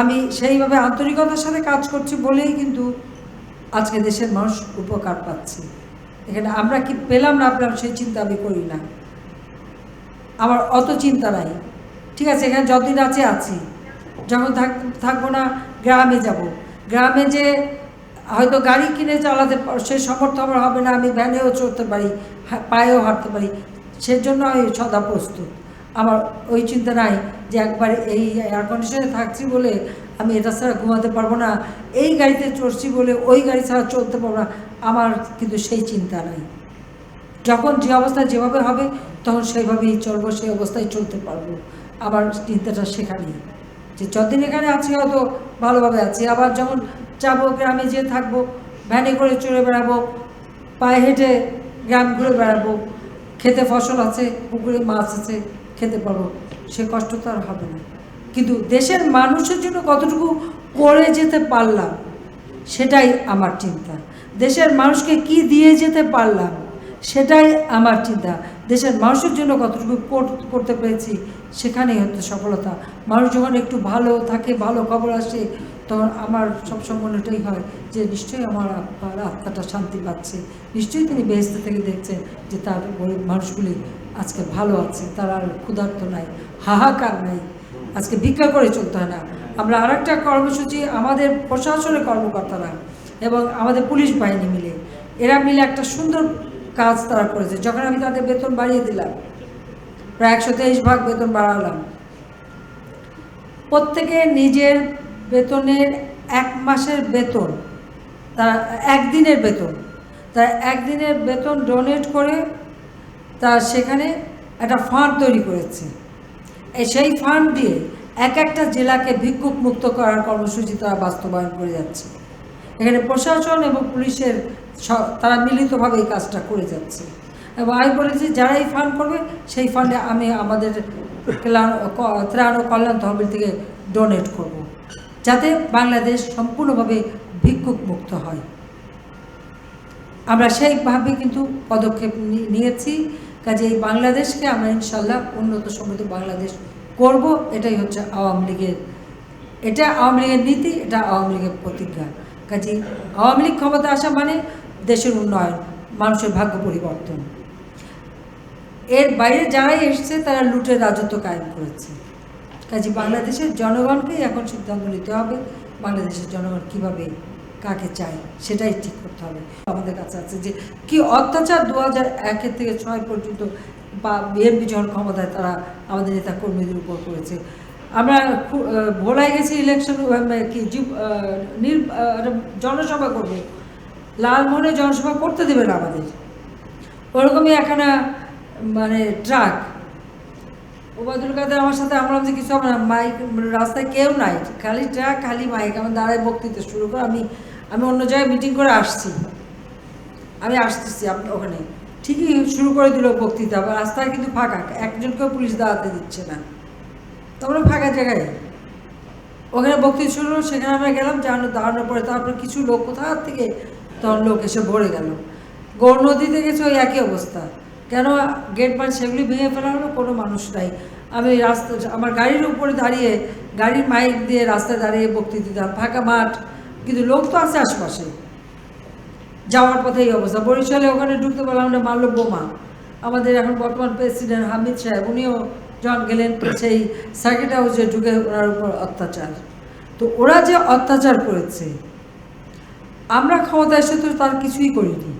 আমি সেইভাবে আন্তরিকতার সাথে কাজ করছি বলেই কিন্তু আজকে দেশের মানুষ উপকার পাচ্ছে। এখানে আমরা কি পেলাম না পেলাম সেই চিন্তা আমি করি না। আমার অত চিন্তা নাই। ঠিক আছে, এখানে যতদিন আছে, আছি। যখন থাক, থাকব না, গ্রামে যাব। গ্রামে যে হয়তো গাড়ি কিনে চালাতে সে সমর্থ আমার হবে না, আমি ভ্যানেও চড়তে পারি পায়েও হাঁটতে পারি, সেজন্য আমি সদা প্রস্তুত। আমার ওই চিন্তা নাই যে একবার এই এয়ার কন্ডিশনে থাকছি বলে আমি এটা ছাড়া ঘুমাতে পারব না, এই গাড়িতে চড়ছি বলে ওই গাড়ি ছাড়া চলতে পারব না, আমার কিন্তু সেই চিন্তা নাই। যখন যে অবস্থায় যেভাবে হবে, তখন সেইভাবেই চলবো, সেই অবস্থায় চলতে পারব। আবার চিন্তাটা সেখানেই। যে যতদিন এখানে আছি হয়তো ভালোভাবে আছি, আবার যখন যাব, গ্রামে যেয়ে থাকব, ভ্যানে করে চড়ে বেড়াবো, পায়ে হেঁটে গ্রাম ঘুরে বেড়াবো, খেতে ফসল আছে, পুকুরে মাছ আছে খেতে পারব, সে কষ্ট তো আর হবে না। কিন্তু দেশের মানুষের জন্য কতটুকু করে যেতে পারলাম, সেটাই আমার চিন্তা। দেশের মানুষকে কি দিয়ে যেতে পারলাম, সেটাই আমার চিন্তা। দেশের মানুষের জন্য কতটুকু করতে পেরেছি, সেখানেই হচ্ছে সফলতা। মানুষ যখন একটু ভালো থাকে, ভালো খবর আসে তখন আমার সবসময় মনে এটাই হয় যে নিশ্চয়ই আমার আত্মার আত্মাটা শান্তি পাচ্ছে। নিশ্চয়ই তিনি বেহেস্ত থেকে দেখছেন যে তার গরিব মানুষগুলি আজকে ভালো আছে, তারা আর ক্ষুধার্ত নাই, হাহাকার নাই, আজকে ভিক্ষা করে চলতে হয় না। আমরা আরেকটা কর্মসূচি, আমাদের প্রশাসনের কর্মকর্তারা এবং আমাদের পুলিশ বাহিনী মিলে, এরা মিলে একটা সুন্দর কাজ তারা করেছে। যখন আমি তাদের বেতন বাড়িয়ে দিলাম, প্রায় একশো তেইশ ভাগ বেতন বাড়ালাম, প্রত্যেকে নিজের বেতনের এক মাসের বেতন তারা একদিনের বেতন তারা একদিনের বেতন ডোনেট করে তার সেখানে একটা ফান্ড তৈরি করেছে। সেই ফান্ড দিয়ে এক একটা জেলাকে ভিক্ষুক মুক্ত করার কর্মসূচি তারা বাস্তবায়ন করে যাচ্ছে। এখানে প্রশাসন এবং পুলিশের তারা মিলিতভাবে এই কাজটা করে যাচ্ছে। এবং আমি বলেছি, যারা এই ফান্ড করবে, সেই ফান্ডে আমি আমাদের ত্রাণ ও কল্যাণ তহবিল থেকে ডোনেট করব। যাতে বাংলাদেশ সম্পূর্ণভাবে ভিক্ষুক মুক্ত হয়। আমরা সেইভাবে কিন্তু পদক্ষেপ নিয়েছি। কাজে এই বাংলাদেশকে আমরা ইনশাল্লাহ উন্নত সমৃদ্ধ বাংলাদেশ করব, এটাই হচ্ছে আওয়ামী লীগের, এটা আওয়ামী লীগের নীতি, এটা আওয়ামী লীগের প্রতিজ্ঞা। কাজে আওয়ামী লীগ ক্ষমতা আসা মানে দেশের উন্নয়ন, মানুষের ভাগ্য পরিবর্তন। এর বাইরে যারাই এসছে, তারা লুটের রাজত্ব কায়েম করেছে। কাজে বাংলাদেশের জনগণকেই এখন সিদ্ধান্ত নিতে হবে বাংলাদেশের জনগণ কীভাবে কাকে চায় সেটাই ঠিক করতে হবে। আমাদের কাছে আছে যে কি অত্যাচার দু হাজার একের থেকে ছয় পর্যন্ত বা বিএনপি যখন ক্ষমতায় তারা আমাদের নেতা কর্মীদের উপর করেছে। আমরা ভোলায় গেছি ইলেকশন কি আহ, একটা জনসভা করবে। লালমোহনে জনসভা করতে দেবে না আমাদের। ওরকমই একখানা মানে ট্রাক। ওবায়দুল কাদের আমার সাথে আমরা যে কিছু না মাইক রাস্তায় কেউ নাই খালি ট্রাক খালি মাইক আমার দাঁড়ায় বক্তৃতা শুরু করে আমি আমি অন্য জায়গায় মিটিং করে আসছি। আমি আসতেছি আপনি ওখানে। ঠিকই শুরু করে দিল বক্তৃতা আবার রাস্তায় কিন্তু ফাঁকা একজনকেও পুলিশ দাঁড়াতে দিচ্ছে না। তারপরে ফাঁকা জায়গায়। ওখানে বক্তৃতা শুরু হলো, সেখানে আমরা গেলাম জানো দাঁড়ানোর পরে তারপরে কিছু লোক কোথা থেকে? তখন লোক এসে ভরে গেল। গৌর নদীতে গেছে ওই একই অবস্থা। কেন গেট বার সেগুলি ভেঙে ফেলা হলো? কোনো মানুষ নাই। আমি রাস্তা, আমার গাড়ির উপরে দাঁড়িয়ে, গাড়ির মাইক দিয়ে রাস্তায় দাঁড়িয়ে বক্তৃতা দিতাম। ফাঁকা মাঠ, কিন্তু লোক তো আছে আশপাশে। যাওয়ার পথে এই অবস্থা। বরিশালে ওখানে ঢুকতে পারলাম না, মারলো বোমা। আমাদের এখন বর্তমান প্রেসিডেন্ট হামিদ সাহেব, উনিও যখন গেলেন সেই সার্কিট হাউসে ঢুকে ওনার উপর অত্যাচার। তো ওরা যে অত্যাচার করেছে, আমরা ক্ষমতা এসে তো তার কিছুই করিনি।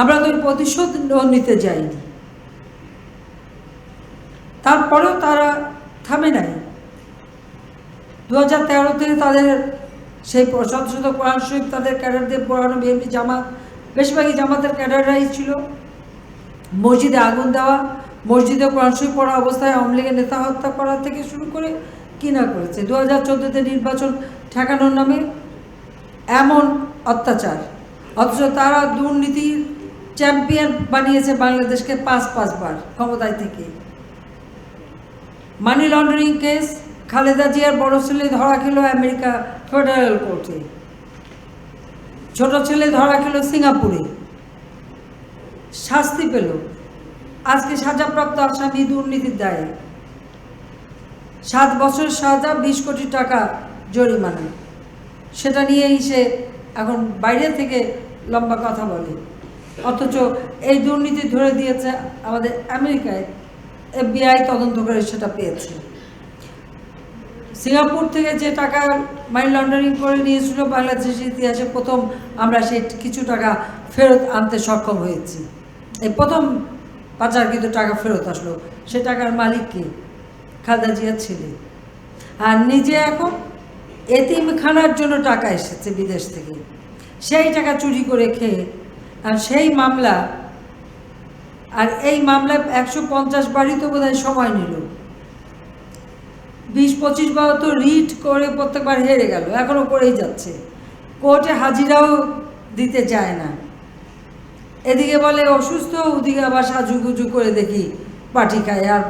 আমরা তো প্রতিশোধ নিতে যাইনি। তারপরেও তারা থামে নাই। দু হাজার তেরো থেকে তাদের সেই শত শত কোরআন শরীফ তাদের ক্যাডারদের পড়ানো বিএনপি জামাত বেশিরভাগই জামাতের ক্যাডাররাই ছিল। মসজিদে আগুন দেওয়া, মসজিদে কোরআন শরীফ পড়া অবস্থায় আওয়ামী লীগের নেতা হত্যা করা থেকে শুরু করে কি না করেছে? দু হাজার চোদ্দোতে নির্বাচন ঠেকানোর নামে এমন অত্যাচার। অথচ তারা দুর্নীতির চ্যাম্পিয়ন বানিয়েছে বাংলাদেশকে পাঁচ পাঁচবার ক্ষমতায় থেকে। মানি লন্ডারিং কেস, খালেদা জিয়ার বড় ছেলে ধরা খেলো আমেরিকা ফেডারেল কোর্টে। ছোট ছেলে ধরা খেলো সিঙ্গাপুরে। শাস্তি পেল। আজকে সাজাপ্রাপ্ত আসামি দুর্নীতির দায়ে। সাত বছর সাজা, বিশ কোটি টাকা জরিমানা। সেটা নিয়েই সে এখন বাইরে থেকে লম্বা কথা বলে। অথচ এই দুর্নীতি ধরে দিয়েছে আমাদের আমেরিকায় এফবিআই তদন্ত করে সেটা পেয়েছে। সিঙ্গাপুর থেকে যে টাকা মানি লন্ডারিং করে নিয়েছিল বাংলাদেশের ইতিহাসে, প্রথম আমরা সেই কিছু টাকা ফেরত আনতে সক্ষম হয়েছি। এই প্রথম পাচার কিন্তু টাকা ফেরত আসলো। সে টাকার মালিক কে? খালেদা জিয়া ছেলে। আর নিজে এখন এতিমখানার জন্য টাকা এসেছে বিদেশ থেকে। সেই টাকা চুরি করে খেয়ে আর সেই মামলা, আর এই মামলা একশো পঞ্চাশ বারই তো বোধহয় সময় নিল। বিশ, পঁচিশ বার তো রিট করে প্রত্যেকবার হেরে গেল এখনও করেই যাচ্ছে। কোর্টে হাজিরাও দিতে যায় না। এদিকে বলে অসুস্থ, ওদিকে আবার সাজুগুজু করে দেখি পার্টি খায় আর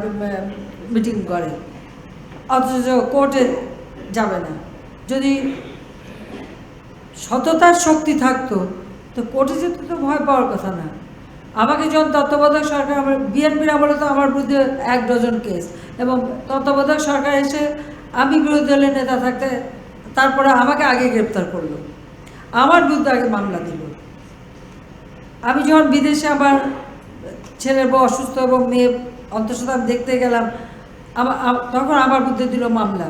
মিটিং করে। অথচ কোর্টে যাবে না। যদি সততার শক্তি থাকতো তো কোর্টে যেতে তো ভয় পাওয়ার কথা না। আমাকে যখন তত্ত্বাবধায়ক সরকার আমার, বিএনপির আমলে তো আমার বিরুদ্ধে এক ডজন কেস এবং তত্ত্বাবধায়ক সরকার এসে আমি বিরোধী দলের নেতা থাকতে তারপরে আমাকে আগে গ্রেপ্তার করল। আমার বিরুদ্ধে আগে মামলা দিল। আমি যখন বিদেশে আমার ছেলের বউ অসুস্থ এবং মেয়ে অন্তঃসত্ত্বা দেখতে গেলাম তখন আমার বিরুদ্ধে দিল মামলা।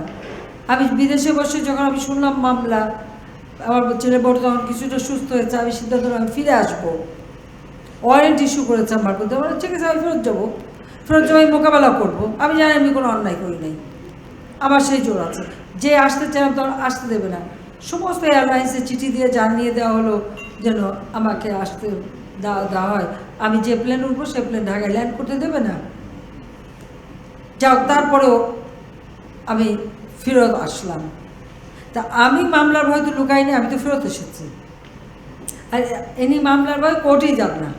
আমি বিদেশে বসে যখন আমি শুনলাম মামলা আমার ছেলে বউ তখন কিছুটা সুস্থ হয়েছে, আমি সিদ্ধান্ত আমি ফিরে আসব। ওয়ারেন্ট ইস্যু করেছে আমার বিরুদ্ধে আমার ঠিক আছে আমি ফেরত যাব। ফেরত যাব আমি মোকাবেলা করব। আমি জানি আমি কোনো অন্যায় করি নাই। আমার সেই জোর আছে। যে আসতে চাইলাম তখন আসতে দেবে না। সমস্ত এয়ারলাইন্সে চিঠি দিয়ে জানিয়ে দেওয়া হলো যেন আমাকে আসতে দেওয়া দেওয়া হয়। আমি যে প্লেন উঠবো, সে প্লেন ঢাকায় ল্যান্ড করতে দেবে না। যাও তারপরেও আমি ফেরত আসলাম। তা আমি মামলার ভয় তো লুকাইনি, আমি তো ফেরত এসেছি। আর এনি মামলার ভয় কোর্টেই যাব না।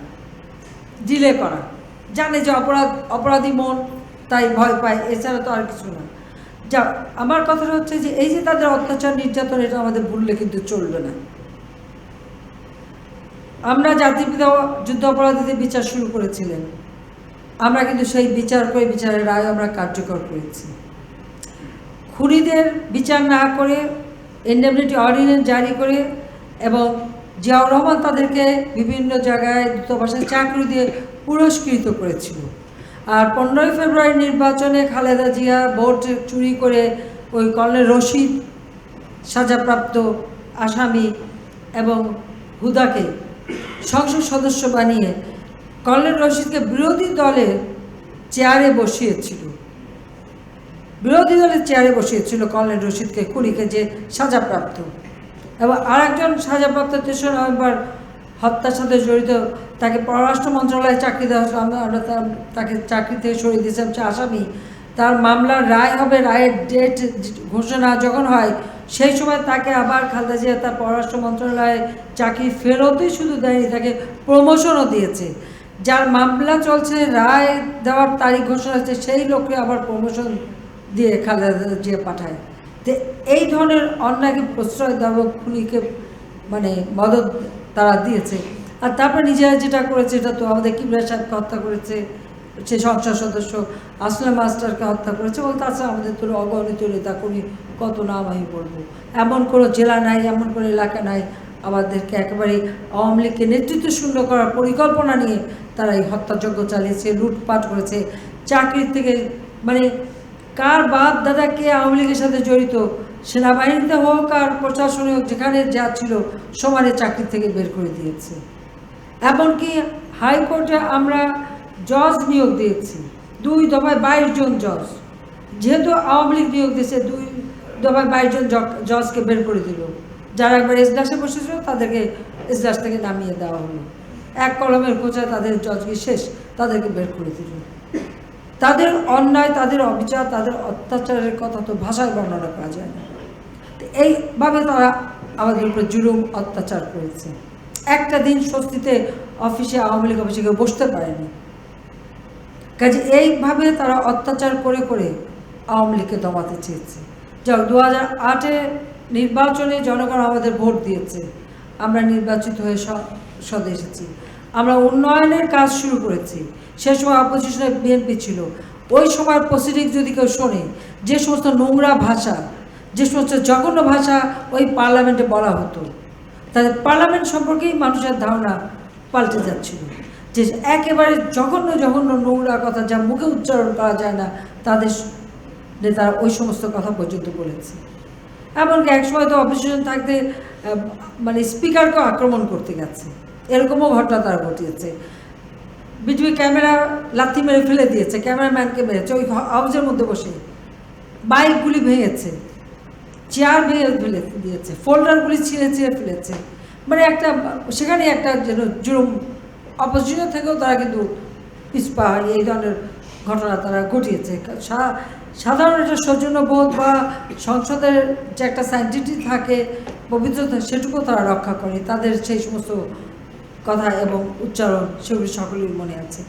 ডিলে করা। জানে যে অপরাধ, অপরাধী মন, তাই ভয় পায়, এছাড়া তো আর কিছু না। যা আমার কথাটা হচ্ছে যে এই যে তাদের অত্যাচার, নির্যাতন, এটা আমাদের ভুললে কিন্তু চলবে না। আমরা জাতিপিতা যুদ্ধ অপরাধীদের বিচার শুরু করেছিলেন। আমরা কিন্তু সেই বিচার করে বিচারের রায় আমরা কার্যকর করেছি। খুনিদের বিচার না করে ইন্ডেমনিটি অর্ডিন্যান্স জারি করে এবং জিয়াউর রহমান তাদেরকে বিভিন্ন জায়গায় দূতাবাসে চাকরি দিয়ে পুরস্কৃত করেছিল। আর পনেরোই ফেব্রুয়ারি নির্বাচনে খালেদা জিয়া ভোট চুরি করে ওই কর্নেল রশিদ সাজাপ্রাপ্ত আসামি এবং হুদাকে সংসদ সদস্য বানিয়ে কর্নেল রশিদকে বিরোধী দলের চেয়ারে বসিয়েছিল। বিরোধী দলের চেয়ারে বসিয়েছিল কর্নেল রশিদকে খুনিকে যে সাজাপ্রাপ্ত। এবং আরেকজন সাজাপ্রাপ্ত তেসরা নভেম্বর হত্যার সাথে জড়িত, তাকে পররাষ্ট্র মন্ত্রণালয়ে চাকরি দেওয়া হয়েছিল। আমরা তাকে চাকরি থেকে সরিয়ে দিয়েছিলাম, সে আসামি। তার মামলার রায় হবে, রায়ের ডেট ঘোষণা যখন হয়, সেই সময় তাকে আবার খালেদা জিয়া তার পররাষ্ট্র মন্ত্রণালয়ে চাকরি ফেরতই শুধু দেয়নি, তাকে প্রমোশনও দিয়েছে। যার মামলা চলছে, রায় দেওয়ার তারিখ ঘোষণা হচ্ছে সেই লোককে আবার প্রমোশন দিয়ে খালেদা জিয়া পাঠায়। তো এই ধরনের অন্যায়কে প্রশ্রয় দেওয়া খুনিকে মানে মদত তারা দিয়েছে? আর তারপরে নিজেরা যেটা করেছে, এটা তো আমাদের কিবরা সাহেবকে হত্যা করেছে, সে সংসদ সদস্য আসলাম মাস্টারকে হত্যা করেছে এবং তাছাড়া আমাদের তো অগণিত নেতা কর্মী কত নাম আমি বলব। এমন কোনো জেলা নাই, এমন কোনো এলাকা নাই, আমাদেরকে একেবারে আওয়ামী লীগকে নেতৃত্ব শূন্য করার পরিকল্পনা নিয়ে তারা এই হত্যাযজ্ঞ চালিয়েছে, লুটপাট করেছে, চাকরির থেকে মানে কার বাপ দাদা কে আওয়ামী লীগের সাথে জড়িত? সেনাবাহিনীতে হোক আর প্রশাসনে হোক, যেখানে যা ছিল সমানে চাকরি থেকে বের করে দিয়েছে। এমনকি হাইকোর্টে আমরা জজ নিয়োগ দিয়েছি, দুই দফায় বাইশ জন জজ। যেহেতু আওয়ামী লীগ নিয়োগ দিয়েছে, দুই দফায় বাইশ জন জজকে বের করে দিল। যারা একবার এজলাসে বসেছিল, তাদেরকে এজলাস থেকে নামিয়ে দেওয়া হলো। এক কলমের খোঁচায় তাদের জজকে শেষ তাদেরকে বের করে দিল। তাদের অন্যায়, তাদের অবিচার, তাদের অত্যাচারের কথা তো ভাষায় বর্ণনা করা যায় না। এইভাবে তারা আমাদের উপরে জুলুম, অত্যাচার করেছে। একটা দিন স্বস্তিতে অফিসে আওয়ামী লীগ অফিসে কেউ বসতে পারেনি। কাজে এইভাবে তারা অত্যাচার করে করে আওয়ামী লীগকে দমাতে চেয়েছে। যাক দু হাজার আটে নির্বাচনে জনগণ আমাদের ভোট দিয়েছে। আমরা নির্বাচিত হয়ে সদে এসেছি আমরা উন্নয়নের কাজ শুরু করেছি। সে সময় অপোজিশনে বিএনপি ছিল। ওই সময় প্রসিডিং যদি কেউ শোনে, যে সমস্ত নোংরা ভাষা, যে সমস্ত জঘন্য ভাষা ওই পার্লামেন্টে বলা হতো। তাদের পার্লামেন্ট সম্পর্কেই মানুষের ধারণা পাল্টে যাচ্ছিল। যে একেবারে জঘন্য জঘন্য নোংরা কথা যা মুখে উচ্চারণ করা যায় না, তাদের নেতারা ওই সমস্ত কথা পর্যন্ত বলেছে। এমনকি একসময় তো অপোজিশন থাকতে মানে স্পিকারকেও আক্রমণ করতে গেছে। এরকমও ঘটনা তারা ঘটিয়েছে। বিজেপি ক্যামেরা লাথি মেরে ফেলে দিয়েছে, ক্যামেরাম্যানকে মেরেছে, ওই হাউজের মধ্যে বসে। বাইকগুলি ভেঙেছে, চেয়ার ভেঙে ফেলে দিয়েছে, ফোল্ডারগুলি ছিঁড়ে ছিঁড়ে ফেলেছে। মানে একটা, সেখানে একটা যেন জুলুম অপোজিশন থেকেও তারা কিন্তু পিসপা এই ধরনের ঘটনা তারা ঘটিয়েছে। সাধারণ একটা সৌজন্যবোধ বা সংসদের যে একটা সাইন্টিটি থাকে, পবিত্রতা সেটুকু তারা রক্ষা করে। তাদের সেই সমস্ত কথা এবং উচ্চারণ সেগুলি সকলের মনে আছে।